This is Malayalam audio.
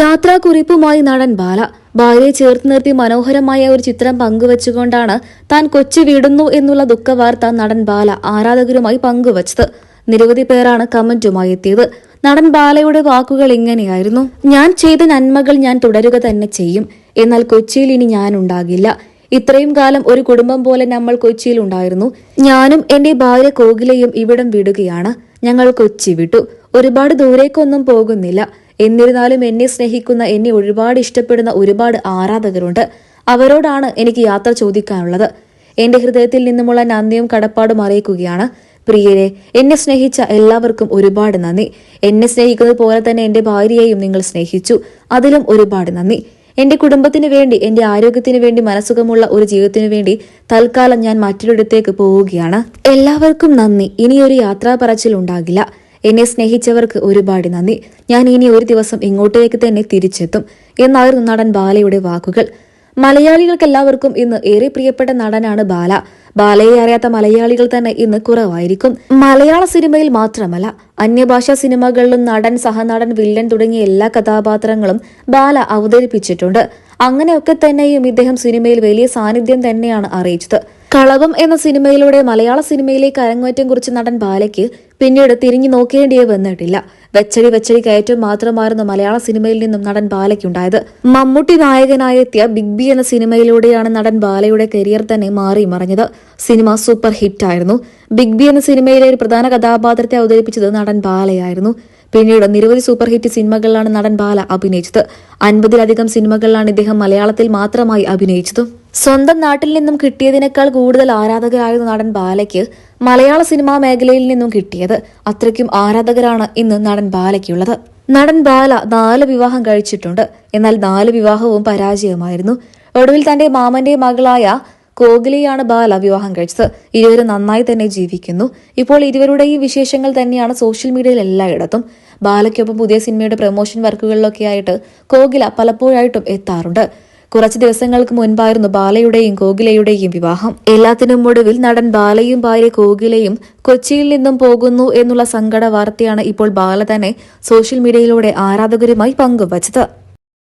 യാത്രാക്കുറിപ്പുമായി നടൻ ബാല. ഭാര്യയെ ചേർത്ത് നിർത്തി മനോഹരമായ ഒരു ചിത്രം പങ്കുവച്ചുകൊണ്ടാണ് താൻ കൊച്ചി വിടുന്നു എന്നുള്ള ദുഃഖവാർത്ത നടൻ ബാല ആരാധകരുമായി പങ്കുവച്ചത്. നിരവധി പേരാണ് കമന്റുമായി എത്തിയത്. നടൻ ബാലയുടെ വാക്കുകൾ ഇങ്ങനെയായിരുന്നു. ഞാൻ ചെയ്ത നന്മകൾ ഞാൻ തുടരുക തന്നെ ചെയ്യും. എന്നാൽ കൊച്ചിയിൽ ഇനി ഞാൻ ഉണ്ടാകില്ല. ഇത്രയും കാലം ഒരു കുടുംബം പോലെ നമ്മൾ കൊച്ചിയിൽ ഉണ്ടായിരുന്നു. ഞാനും എന്റെ ഭാര്യ കോകിലയും ഇവിടം വിടുകയാണ്. ഞങ്ങൾ കൊച്ചി വിട്ടു. ഒരുപാട് ദൂരേക്കൊന്നും പോകുന്നില്ല. എന്നിരുന്നാലും എന്നെ സ്നേഹിക്കുന്ന എന്നെ ഒരുപാട് ഇഷ്ടപ്പെടുന്ന ഒരുപാട് ആരാധകരുണ്ട്. അവരോടാണ് എനിക്ക് യാത്ര ചോദിക്കാനുള്ളത്. എന്റെ ഹൃദയത്തിൽ നിന്നുമുള്ള നന്ദിയും കടപ്പാടും അറിയിക്കുകയാണ്. പ്രിയരെ എന്നെ സ്നേഹിച്ച എല്ലാവർക്കും ഒരുപാട് നന്ദി. എന്നെ സ്നേഹിക്കുന്നത് പോലെ തന്നെ എന്റെ ഭാര്യയെയും നിങ്ങൾ സ്നേഹിച്ചു. അതിലും ഒരുപാട് നന്ദി. എന്റെ കുടുംബത്തിന് വേണ്ടി എന്റെ ആരോഗ്യത്തിന് വേണ്ടി മനസ്സുഖമുള്ള ഒരു ജീവിതത്തിന് വേണ്ടി തൽക്കാലം ഞാൻ മറ്റൊരിടത്തേക്ക് പോവുകയാണ്. എല്ലാവർക്കും നന്ദി. ഇനിയൊരു യാത്രാ പറച്ചിൽ ഉണ്ടാകില്ല. എന്നെ സ്നേഹിച്ചവർക്ക് ഒരുപാട് നന്ദി. ഞാൻ ഇനി ഒരു ദിവസം ഇങ്ങോട്ടേക്ക് തന്നെ തിരിച്ചെത്തും എന്നായിരുന്നു നടൻ ബാലയുടെ വാക്കുകൾ. മലയാളികൾക്കെല്ലാവർക്കും ഇന്ന് ഏറെ പ്രിയപ്പെട്ട നടനാണ് ബാല. ബാലയെ അറിയാത്ത മലയാളികൾ തന്നെ ഇന്ന് കുറവായിരിക്കും. മലയാള സിനിമയിൽ മാത്രമല്ല അന്യഭാഷാ സിനിമകളിലും നടൻ സഹനടൻ വില്ലൻ തുടങ്ങിയ എല്ലാ കഥാപാത്രങ്ങളും ബാല അവതരിപ്പിച്ചിട്ടുണ്ട്. അങ്ങനെയൊക്കെ തന്നെയും ഇദ്ദേഹം സിനിമയിൽ വലിയ സാന്നിധ്യം തന്നെയാണ് അറിയിച്ചത്. കളവം എന്ന സിനിമയിലൂടെ മലയാള സിനിമയിലേക്ക് അരങ്ങേറ്റം കുറിച്ച നടൻ ബാലയ്ക്ക് പിന്നീട് തിരിഞ്ഞു നോക്കേണ്ടിയേ വന്നിട്ടില്ല. വെച്ചടി വെച്ചടി കയറ്റം മാത്രമായിരുന്നു മലയാള സിനിമയിൽ നിന്നും നടൻ ബാലയ്ക്കുണ്ടായത്. മമ്മൂട്ടി നായകനായെത്തിയ ബിഗ് ബി എന്ന സിനിമയിലൂടെയാണ് നടൻ ബാലയുടെ കരിയർ തന്നെ മാറി മറിഞ്ഞത്. സിനിമ സൂപ്പർ ഹിറ്റ് ആയിരുന്നു ബിഗ് ബി എന്ന സിനിമയിലെ ഒരു പ്രധാന കഥാപാത്രത്തെ അവതരിപ്പിച്ചത് നടൻ ബാലയായിരുന്നു. പിന്നീട് നിരവധി സൂപ്പർ ഹിറ്റ് സിനിമകളിലാണ് നടൻ ബാല അഭിനയിച്ചത്. അൻപതിലധികം സിനിമകളിലാണ് ഇദ്ദേഹം മലയാളത്തിൽ മാത്രമായി അഭിനയിച്ചത്. സ്വന്തം നാട്ടിൽ നിന്നും കിട്ടിയതിനേക്കാൾ കൂടുതൽ ആരാധകരായിരുന്നു നടൻ ബാലയ്ക്ക് മലയാള സിനിമാ മേഖലയിൽ നിന്നും കിട്ടിയത്. അത്രയ്ക്കും ആരാധകരാണ് ഇന്ന് നടൻ ബാലയ്ക്കുള്ളത്. നടൻ ബാല നാല് വിവാഹം കഴിച്ചിട്ടുണ്ട്. എന്നാൽ നാല് വിവാഹവും പരാജയമായിരുന്നു. ഒടുവിൽ തന്റെ മാമന്റെ മകളായ കോഹ്ലിയാണ് ബാല വിവാഹം കഴിച്ചത്. ഇരുവരും നന്നായി തന്നെ ജീവിക്കുന്നു. ഇപ്പോൾ ഇരുവരുടെയും വിശേഷങ്ങൾ തന്നെയാണ് സോഷ്യൽ മീഡിയയിൽ എല്ലായിടത്തും. ബാലയ്ക്കൊപ്പം പുതിയ സിനിമയുടെ പ്രൊമോഷൻ വർക്കുകളിലൊക്കെ ആയിട്ട് കോകില പലപ്പോഴായിട്ടും എത്താറുണ്ട്. കുറച്ച് ദിവസങ്ങൾക്ക് മുൻപായിരുന്നു ബാലയുടെയും കോകിലയുടെയും വിവാഹം. എല്ലാത്തിനും ഒടുവിൽ നടൻ ബാലയും ഭാര്യ കോകിലയും കൊച്ചിയിൽ നിന്നും പോകുന്നു എന്നുള്ള സങ്കട വാർത്തയാണ് ഇപ്പോൾ ബാല തന്നെ സോഷ്യൽ മീഡിയയിലൂടെ ആരാധകരുമായി പങ്കുവച്ചത്.